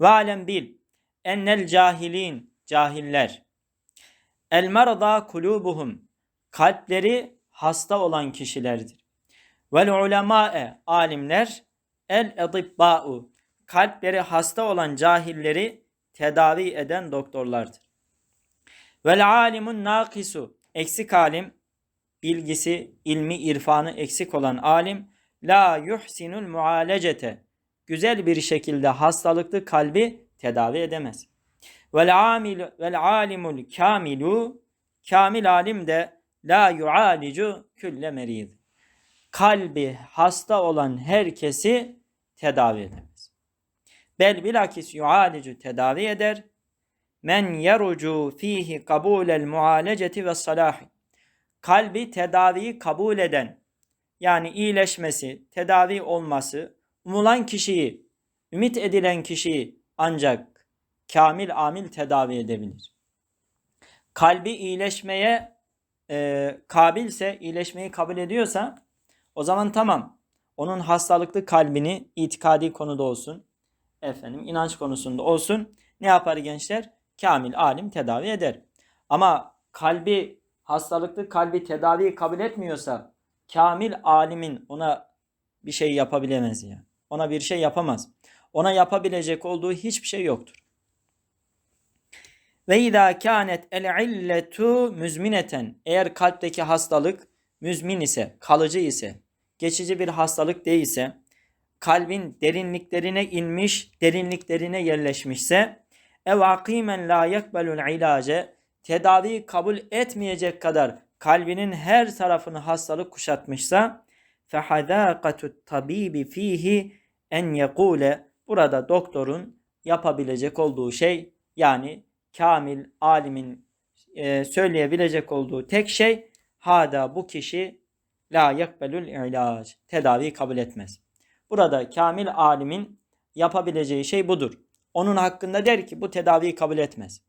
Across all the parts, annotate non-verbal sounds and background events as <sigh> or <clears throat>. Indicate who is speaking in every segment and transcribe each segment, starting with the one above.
Speaker 1: Ve alem bil ennel cahilin cahiller el marada kulubuhum kalpleri hasta olan kişilerdir. Vel ulema'e alimler el edibba'u kalpleri hasta olan cahilleri tedavi eden doktorlardır. Vel alimun nakisu eksik alim bilgisi, ilmi, irfanı eksik olan alim la yuhsinul mualecete güzel bir şekilde hastalıklı kalbi tedavi edemez. Vel amil vel alimul kamilu kamil alim de la yualicu külle merid. Kalbi hasta olan herkesi tedavi edemez. Bel bilakis yualicu tedavi eder. Men yerucu fihi kabulel mualeceti ve salahi. Kalbi tedaviyi kabul eden yani iyileşmesi, tedavi olması, umulan kişiyi, ümit edilen kişiyi ancak kamil amil tedavi edebilir. Kalbi iyileşmeye e, kabilse, iyileşmeyi kabul ediyorsa o zaman tamam. Onun hastalıklı kalbini itikadi konuda olsun, efendim inanç konusunda olsun ne yapar gençler? Kamil alim tedavi eder. Ama kalbi hastalıklı kalbi tedaviyi kabul etmiyorsa kamil alimin ona bir şey yapabilemez ya. Ona bir şey yapamaz. Ona yapabilecek olduğu hiçbir şey yoktur. Ve izâ kânet el illetu müzmineten eğer kalpteki hastalık müzmin ise, kalıcı ise, geçici bir hastalık değilse, kalbin derinliklerine inmiş, derinliklerine yerleşmişse, ev akimen la yekbelul ilace, tedavi kabul etmeyecek kadar kalbinin her tarafını hastalık kuşatmışsa, fehadâkatut tabibi fihi en yekule, burada doktorun yapabilecek olduğu şey, yani kamil alimin e, söyleyebilecek olduğu tek şey hada bu kişi la yakbelul ilaç tedavi kabul etmez. Burada kamil alimin yapabileceği şey budur. Onun hakkında der ki bu tedaviyi kabul etmez.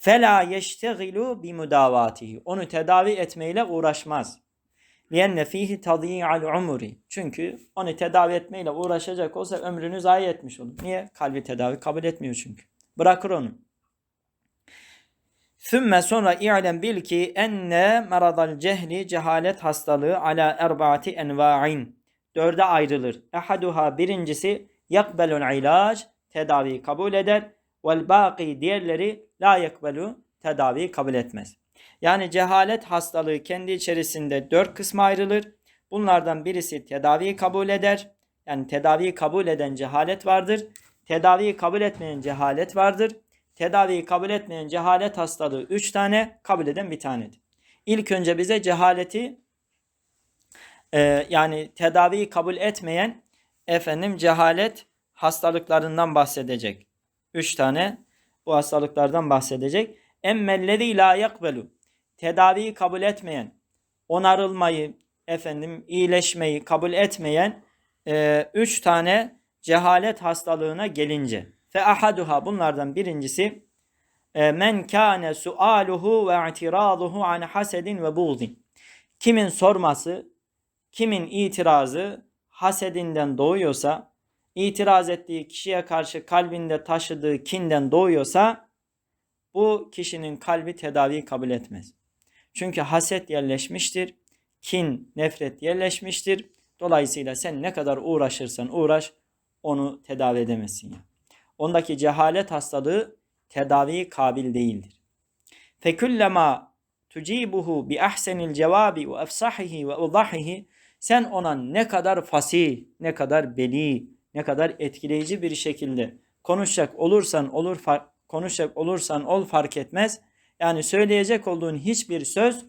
Speaker 1: Fela yeştegilu bi mudavatihi. Onu tedavi etmeyle uğraşmaz. Liyenne fihi tadyi'al umri. Çünkü onu tedavi etmeyle uğraşacak olsa ömrünü zayi etmiş olur. Niye? Kalbi tedavi kabul etmiyor çünkü. Bırakır onu. Sümme sonra i'lem bil ki enne maradal cehli cehalet hastalığı ala erbaati enva'in. Dörde ayrılır. Ehaduha birincisi yakbelul ilaç tedaviyi kabul eder. Vel baki diğerleri la yakbelu tedaviyi kabul etmez. Yani cehalet hastalığı kendi içerisinde dört kısma ayrılır. Bunlardan birisi tedaviyi kabul eder. Yani tedaviyi kabul eden cehalet vardır. Tedaviyi kabul etmeyen cehalet vardır tedaviyi kabul etmeyen cehalet hastalığı 3 tane, kabul eden bir tanedir. İlk önce bize cehaleti e, yani tedaviyi kabul etmeyen efendim cehalet hastalıklarından bahsedecek. 3 tane bu hastalıklardan bahsedecek. Emmellezi la yakbelu tedaviyi kabul etmeyen, onarılmayı, efendim iyileşmeyi kabul etmeyen 3 e, üç tane cehalet hastalığına gelince Fe ahaduha bunlardan birincisi e, men kâne sualuhu ve i'tiraduhu an hasedin ve buğdin. Kimin sorması, kimin itirazı hasedinden doğuyorsa, itiraz ettiği kişiye karşı kalbinde taşıdığı kinden doğuyorsa bu kişinin kalbi tedaviyi kabul etmez. Çünkü haset yerleşmiştir, kin, nefret yerleşmiştir. Dolayısıyla sen ne kadar uğraşırsan uğraş onu tedavi edemezsin ya ondaki cehalet hastalığı tedavi kabil değildir. Fekullema tucibuhu bi ahsenil cevabi ve efsahihi ve udahihi sen ona ne kadar fasih, ne kadar beli, ne kadar etkileyici bir şekilde konuşacak olursan olur konuşacak olursan ol fark etmez. Yani söyleyecek olduğun hiçbir söz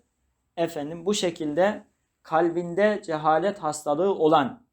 Speaker 1: efendim bu şekilde kalbinde cehalet hastalığı olan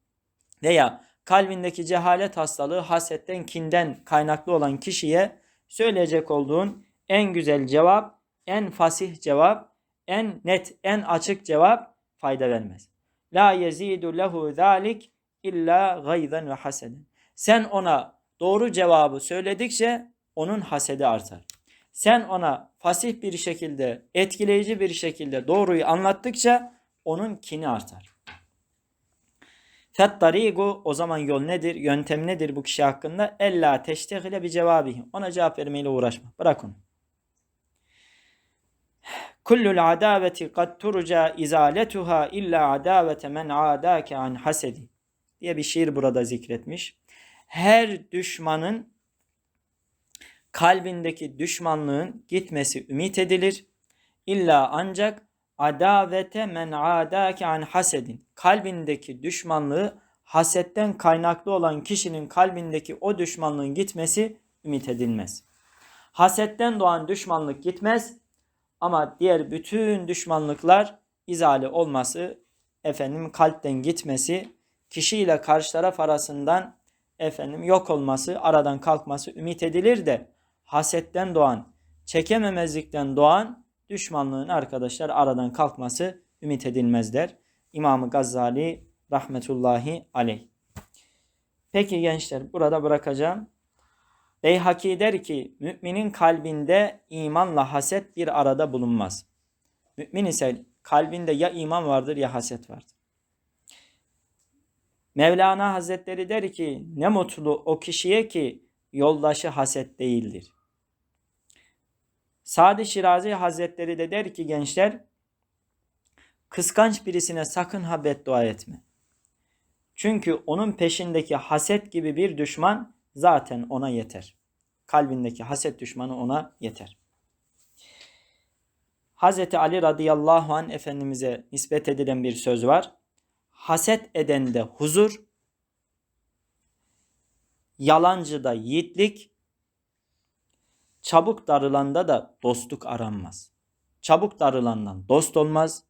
Speaker 1: veya kalbindeki cehalet hastalığı hasetten, kinden kaynaklı olan kişiye söyleyecek olduğun en güzel cevap, en fasih cevap, en net, en açık cevap fayda vermez. La yezidu lehu zalik illa gayzen ve haseden. Sen ona doğru cevabı söyledikçe onun hasedi artar. Sen ona fasih bir şekilde, etkileyici bir şekilde doğruyu anlattıkça onun kini artar. Fettarigu o zaman yol nedir? Yöntem nedir bu kişi hakkında? Ella teştehile bir cevabı. Ona cevap vermeyle uğraşma. Bırak onu. Kullul adaveti kad turca izaletuha illa adavete men adake an hasedi diye bir şiir burada zikretmiş. Her düşmanın kalbindeki düşmanlığın gitmesi ümit edilir. İlla ancak adavete men adake an hasedin. Kalbindeki düşmanlığı hasetten kaynaklı olan kişinin kalbindeki o düşmanlığın gitmesi ümit edilmez. Hasetten doğan düşmanlık gitmez ama diğer bütün düşmanlıklar izale olması, efendim kalpten gitmesi, kişiyle karşı taraf arasından efendim yok olması, aradan kalkması ümit edilir de hasetten doğan, çekememezlikten doğan düşmanlığın arkadaşlar aradan kalkması ümit edilmez der. İmam Gazali rahmetullahi aleyh. Peki gençler burada bırakacağım. Beyhaki der ki müminin kalbinde imanla haset bir arada bulunmaz. Mümin ise kalbinde ya iman vardır ya haset vardır. Mevlana Hazretleri der ki ne mutlu o kişiye ki yoldaşı haset değildir. Sadi Şirazi Hazretleri de der ki gençler kıskanç birisine sakın ha beddua etme. Çünkü onun peşindeki haset gibi bir düşman zaten ona yeter. Kalbindeki haset düşmanı ona yeter. Hazreti Ali radıyallahu an Efendimiz'e nispet edilen bir söz var. Haset edende huzur, yalancıda yiğitlik, çabuk darılanda da dostluk aranmaz. Çabuk darılandan dost olmaz,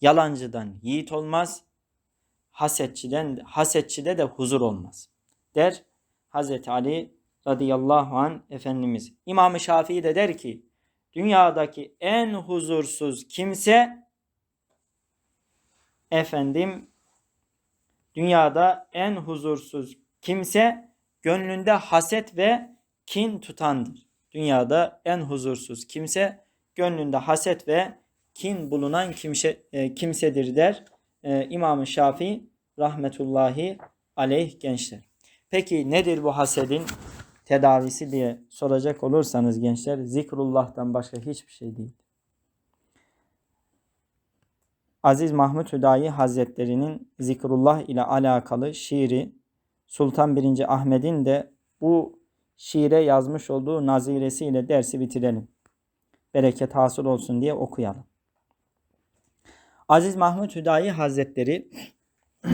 Speaker 1: yalancıdan yiğit olmaz, hasetçiden hasetçide de huzur olmaz. Der Hazreti Ali radıyallahu an Efendimiz. İmam-ı Şafii de der ki dünyadaki en huzursuz kimse efendim dünyada en huzursuz kimse gönlünde haset ve kin tutandır. Dünyada en huzursuz kimse gönlünde haset ve kin bulunan kimse, e, kimsedir der e, İmam-ı Şafii rahmetullahi aleyh gençler. Peki nedir bu hasedin tedavisi diye soracak olursanız gençler zikrullah'tan başka hiçbir şey değil. Aziz Mahmut Hüdayi Hazretleri'nin zikrullah ile alakalı şiiri Sultan 1. Ahmet'in de bu şiire yazmış olduğu naziresiyle dersi bitirelim. Bereket hasıl olsun diye okuyalım. Aziz Mahmut Hüdayi Hazretleri <clears throat>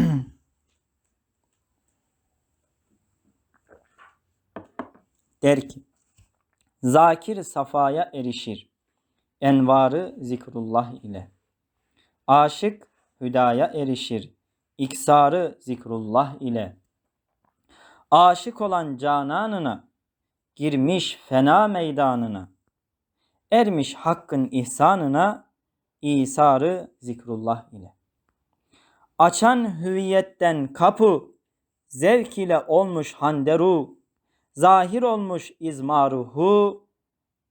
Speaker 1: der ki Zakir safaya erişir. Envarı zikrullah ile. Aşık hüdaya erişir. İksarı zikrullah ile. Aşık olan cananına girmiş fena meydanına. Ermiş hakkın ihsanına İsarı zikrullah ile. Açan hüviyetten kapı zevk ile olmuş handeru zahir olmuş izmaruhu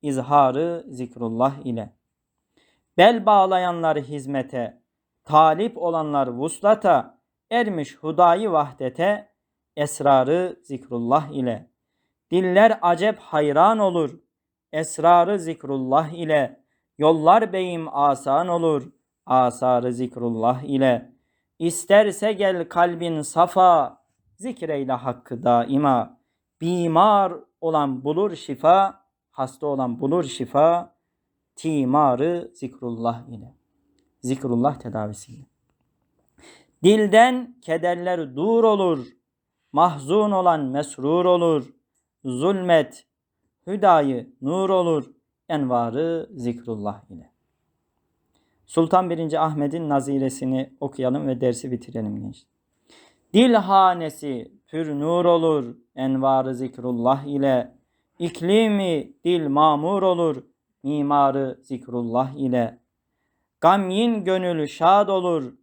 Speaker 1: izharı zikrullah ile. Bel bağlayanlar hizmete, talip olanlar vuslata, ermiş hudayı vahdete, esrarı zikrullah ile. Diller acep hayran olur, esrarı zikrullah ile. Yollar beyim asan olur, asarı zikrullah ile. İsterse gel kalbin safa, zikreyle hakkı daima. Bimar olan bulur şifa, hasta olan bulur şifa, timarı zikrullah ile. Zikrullah tedavisiyle. Dilden kederler dur olur, mahzun olan mesrur olur, zulmet, hüdayı nur olur, envarı zikrullah ile. Sultan 1. Ahmet'in naziresini okuyalım ve dersi bitirelim gençler. Dil hanesi pür nur olur envarı zikrullah ile. İklimi dil mamur olur mimarı zikrullah ile. Gamyin gönül şad olur,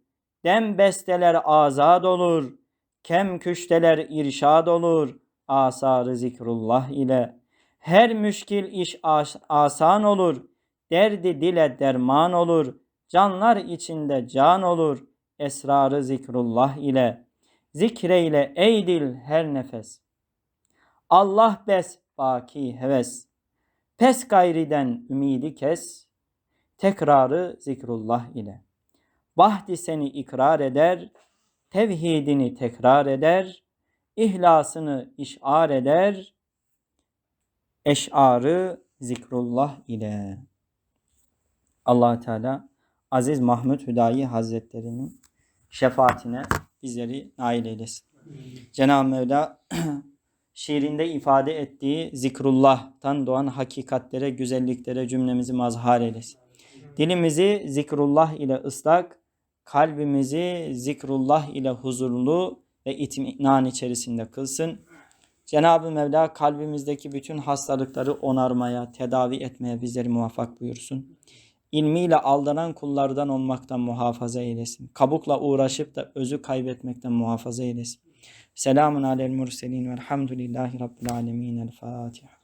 Speaker 1: dem besteler azad olur, kem küşteler irşad olur, asarı zikrullah ile. Her müşkil iş as asan olur, derdi dile derman olur, canlar içinde can olur, esrarı zikrullah ile. Zikreyle ey dil her nefes. Allah bes baki heves. Pes gayriden ümidi kes. Tekrarı zikrullah ile. Bahdi seni ikrar eder. Tevhidini tekrar eder. İhlasını işar eder. Eşarı zikrullah ile. allah Teala Aziz Mahmud Hüdayi Hazretleri'nin şefaatine bizleri nail eylesin. Cenab-ı Mevla <clears throat> şiirinde ifade ettiği zikrullah'tan doğan hakikatlere, güzelliklere cümlemizi mazhar eylesin. Dilimizi zikrullah ile ıslak, kalbimizi zikrullah ile huzurlu ve itminan içerisinde kılsın. Cenab-ı Mevla kalbimizdeki bütün hastalıkları onarmaya, tedavi etmeye bizleri muvaffak buyursun. İlmiyle aldanan kullardan olmaktan muhafaza eylesin. Kabukla uğraşıp da özü kaybetmekten muhafaza eylesin. Selamun alel murselin velhamdülillahi rabbil alemin. El Fatiha.